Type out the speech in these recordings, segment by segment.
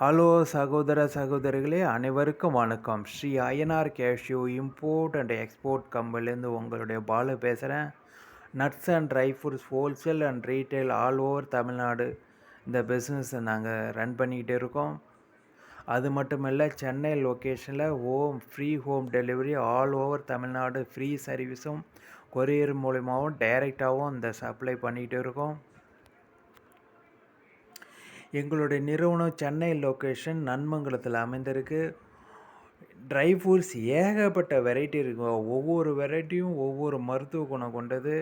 Hello சகோதர சகோதரிகளே அனைவருக்கும் வணக்கம். Shri INR cashew import and export கம்பெனிலேருந்து உங்களுடைய பாலு பேசுகிறேன் nuts and dry fruits wholesale and retail all over Tamil Nadu. இந்த பிஸ்னஸை நாங்கள் ரன் பண்ணிக்கிட்டு இருக்கோம். அது மட்டும் இல்லை சென்னை லொக்கேஷனில் home free home delivery all over Tamil Nadu. Free சர்வீஸும் கொரியர் மூலிமாவும் டைரெக்டாகவும் இந்த சப்ளை பண்ணிக்கிட்டு இருக்கோம். எங்களுடைய நிறுவனம் சென்னை லொக்கேஷன் நன்மங்கலத்தில் அமைந்திருக்கு. ட்ரை ஃப்ரூட்ஸ் ஏகப்பட்ட வெரைட்டி இருக்கும் ஒவ்வொரு வெரைட்டியும் ஒவ்வொரு மருத்துவ குணம் கொண்டது.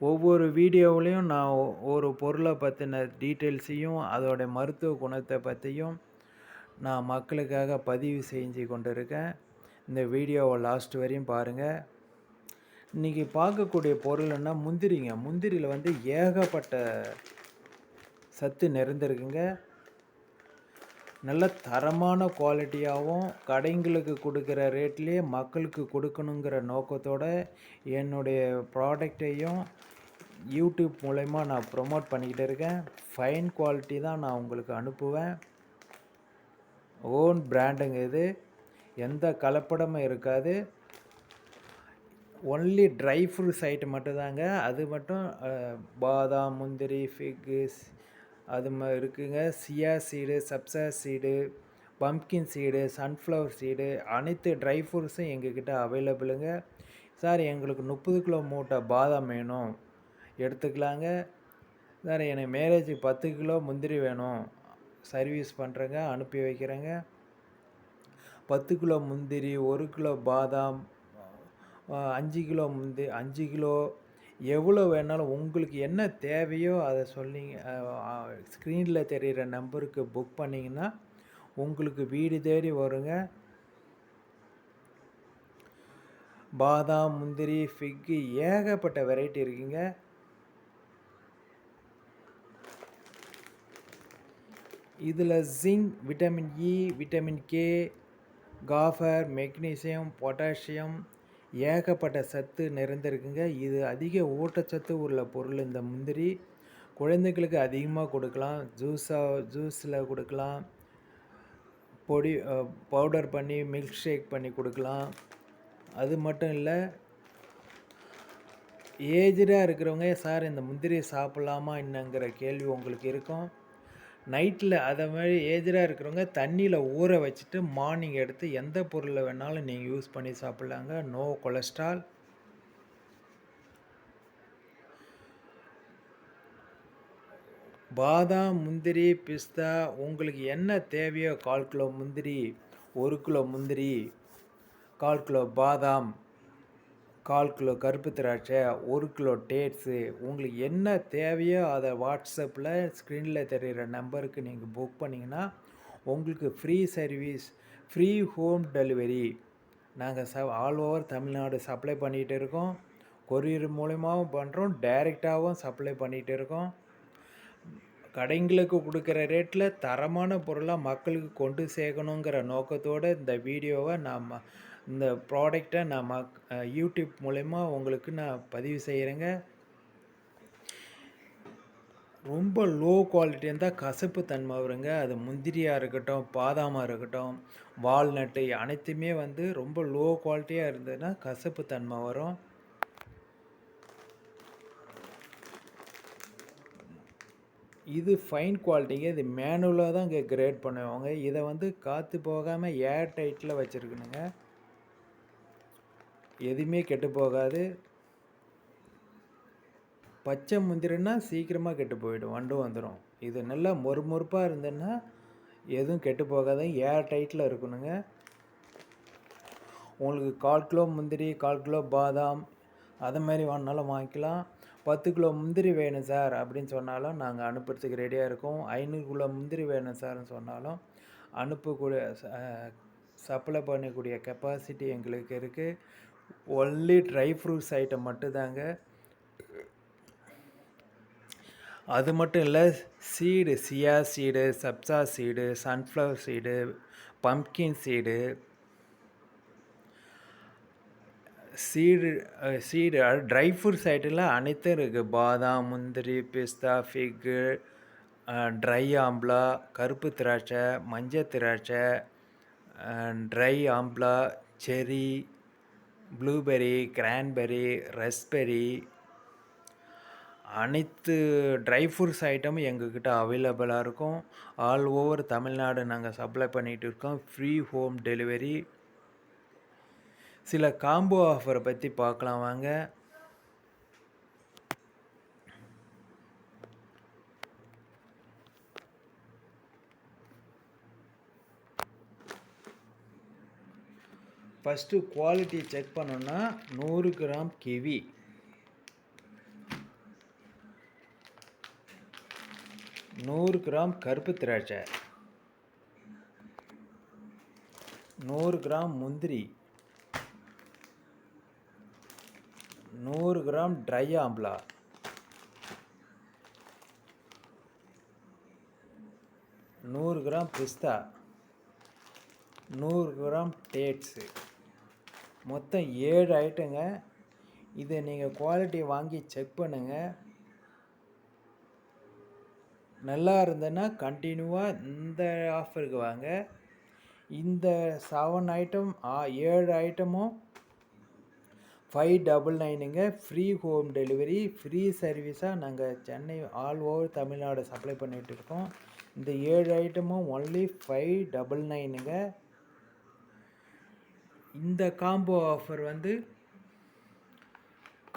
ஒவ்வொரு வீடியோவிலையும் நான் ஒரு பொருளை பற்றின டீட்டெயில்ஸையும் அதோடைய மருத்துவ குணத்தை பற்றியும் நான் மக்களுக்காக பதிவு செஞ்சு கொண்டிருக்கேன். இந்த வீடியோவை லாஸ்ட் வரையும் பாருங்கள் இன்றைக்கி பார்க்கக்கூடிய பொருள்னா முந்திரிங்க. முந்திரியில் வந்து ஏகப்பட்ட சத்து நிறைந்திருக்குங்க. நல்ல தரமான குவாலிட்டியாகவும் கடைங்களுக்கு கொடுக்குற ரேட்லேயே மக்களுக்கு கொடுக்கணுங்கிற நோக்கத்தோடு என்னுடைய ப்ராடக்டையும் யூடியூப் மூலயமா நான் ப்ரொமோட் பண்ணிக்கிட்டு இருக்கேன். ஃபைன் குவாலிட்டி தான் நான் உங்களுக்கு அனுப்புவேன். ஓன் பிராண்டுங்க இது. எந்த கலப்படமும் இருக்காது. ஒன்லி ட்ரை ஃப்ரூட்ஸ் ஐட்டம் மட்டும்தாங்க. அது மட்டும் பாதாம் முந்திரி ஃபிக்ஸ் அது மாதிரி இருக்குங்க. Chia seed sabja seed pumpkin seed sunflower seed அனைத்து ட்ரை ஃப்ரூட்ஸும் எங்கக்கிட்ட அவைலபிளுங்க. சார் எங்களுக்கு முப்பது கிலோ மூட்டை பாதாம் வேணும். எடுத்துக்கலாங்க. சார் எனக்கு மேரேஜுக்கு பத்து கிலோ முந்திரி வேணும். சர்வீஸ் பண்ணுறேங்க அனுப்பி வைக்கிறேங்க. பத்து கிலோ முந்திரி ஒரு கிலோ பாதாம் அஞ்சு கிலோ முந்தி அஞ்சு கிலோ எவ்வளோ வேணாலும் உங்களுக்கு என்ன தேவையோ அதை சொன்னீங்க ஸ்க்ரீனில் தெரிகிற நம்பருக்கு புக் பண்ணிங்கன்னா உங்களுக்கு வீடு தேடி வருங்க. பாதாம் முந்திரி ஃபிக்கு ஏகப்பட்ட வெரைட்டி இருக்குங்க. இதில் zinc vitamin E vitamin K copper magnesium potassium ஏகப்பட்ட சத்து நிறைந்திருக்குங்க. இது அதிக ஊட்டச்சத்து உள்ள பொருள் இந்த முந்திரி. குழந்தைகளுக்கு அதிகமாக கொடுக்கலாம். ஜூஸாக ஜூஸில் கொடுக்கலாம். பொடி பவுடர் பண்ணி மில்க் ஷேக் பண்ணி கொடுக்கலாம். அது மட்டும் இல்லை ஏஜ்டாக இருக்கிறவங்க சார் இந்த முந்திரி சாப்பிட்லாமா என்னங்கிற கேள்வி உங்களுக்கு இருக்கும். நைட்டில் அதை மாதிரி ஏஜராக இருக்கிறவங்க தண்ணியில் ஊற வச்சுட்டு மார்னிங் எடுத்து எந்த பொருளை வேணாலும் நீங்கள் யூஸ் பண்ணி சாப்பிட்லாங்க. No cholesterol. பாதாம் முந்திரி பிஸ்தா உங்களுக்கு என்ன தேவையோ கால் கிலோ முந்திரி ஒரு கிலோ முந்திரி கால் கிலோ பாதாம். கால் கிலோ கருப்பு திராட்சை ஒரு கிலோ டேட்ஸு. உங்களுக்கு என்ன தேவையோ அதை வாட்ஸ்அப்பில் ஸ்க்ரீனில் தெரிகிற நம்பருக்கு நீங்கள் புக் பண்ணிங்கன்னா உங்களுக்கு free service free home delivery நாங்கள் ச ஆல் ஓவர் தமிழ்நாடு சப்ளை பண்ணிகிட்டு இருக்கோம். கொரியர் மூலியமாகவும் பண்ணுறோம் டைரெக்டாகவும் சப்ளை பண்ணிகிட்டு இருக்கோம். கடைங்களுக்கு கொடுக்குற ரேட்டில் தரமான பொருளாக மக்களுக்கு கொண்டு சேர்க்கணுங்கிற நோக்கத்தோடு இந்த வீடியோவை நாம் இந்த ப்ராடக்டை நான் மக் யூடியூப் மூலயமா உங்களுக்கு நான் பதிவு செய்கிறேங்க ரொம்ப லோ குவாலிட்டி இருந்தால் கசப்பு தன்மை வருங்க. அது முந்திரியாக இருக்கட்டும் பாதாமாக இருக்கட்டும் வால்நட்டு அனைத்துமே வந்து ரொம்ப லோ குவாலிட்டியாக இருந்ததுன்னா கசப்பு தன்மை வரும். இது ஃபைன் குவாலிட்டிங்க இது மேனுவலாக தான் இங்கே கிரேட் பண்ணுவாங்க. இதை வந்து காற்று போகாமல் ஏர் டைட்டில் வச்சுருக்கணுங்க. எதுவுமே கெட்டு போகாது பச்சை முந்திரின்னா சீக்கிரமாக கெட்டு போயிடும் வண்டு வந்துடும் இது நல்லா மொறுமொறுப்பாக இருந்ததுன்னா எதுவும் கெட்டு போகாது ஏர் டைட்டில் இருக்கணுங்க. உங்களுக்கு கால் கிலோ முந்திரி கால் கிலோ பாதாம் அது மாதிரி வேணாலும் வாங்கிக்கலாம். பத்து கிலோ முந்திரி வேணும் சார் அப்படின்னு சொன்னாலும் நாங்கள் அனுப்புறதுக்கு ரெடியாக இருக்கோம். ஐநூறு கிலோ முந்திரி வேணும் சார்னு சொன்னாலும் அனுப்பக்கூடிய சப்ளை பண்ணக்கூடிய கெப்பாசிட்டி எங்களுக்கு இருக்குது ஒன்லி ட்ரை ஃப்ரூட்ஸ் ஐட்டம் மட்டும்தாங்க. அது மட்டும் இல்லை seed chia seed sabja seed sunflower seed pumpkin seed seed seed dry fruits ஐட்டம்லாம் அனைத்தும் இருக்குது பாதாம் முந்திரி பிஸ்தா ஃபிக்கு ட்ரை ஆம்லா கருப்பு திராட்சை மஞ்சள் திராட்சை ட்ரை ஆம்லா செரி ப்ளூபெர்ரி கிரான்பெர்ரி ரஸ்பெர்ரி அனைத்து ட்ரை ஃப்ரூட்ஸ் ஐட்டமும் எங்கக்கிட்ட அவைலபிளாக இருக்கும். ஆல் ஓவர் தமிழ்நாடு நாங்கள் சப்ளை பண்ணிகிட்டு இருக்கோம். Free home delivery. சில காம்போ ஆஃபரை பற்றி பார்க்கலாம் வாங்க. ஃபஸ்ட்டு குவாலிட்டி செக் பண்ணோன்னா நூறு கிராம் கிவி. நூறு கிராம் கருப்பு திராட்சை. நூறு கிராம் முந்திரி. நூறு கிராம் ட்ரை ஆம்லா. நூறு கிராம் பிஸ்தா. நூறு கிராம் டேட்ஸு. மொத்தம் ஏழு ஐட்டங்க இதை நீங்கள் குவாலிட்டி வாங்கி செக் பண்ணுங்கள் நல்லா இருந்ததுன்னா கண்டினியூவாக இந்த ஆஃபருக்கு வாங்க. இந்த செவன் ஐட்டம் ஏழு ஐட்டமும் ஃபைவ் டபுள் நைனுங்க ஃப்ரீ ஹோம் டெலிவரி ஃப்ரீ சர்வீஸாக நாங்கள் Chennai all over Tamil Nadu supply பண்ணிகிட்டு இருக்கோம். இந்த ஏழு ஐட்டமும் ஒன்லி ஃபைவ் டபுள் நைனுங்க இந்த காம்போ ஆஃபர் வந்து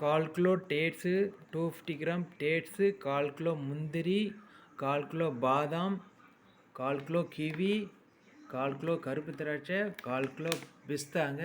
கால் kilo dates two fifty gram dates கால் கிலோ முந்திரி கால் கிலோ பாதாம் கால் கிலோ கிவி கால் கிலோ கருப்பு திராட்சை கால் கிலோ பிஸ்தாங்க.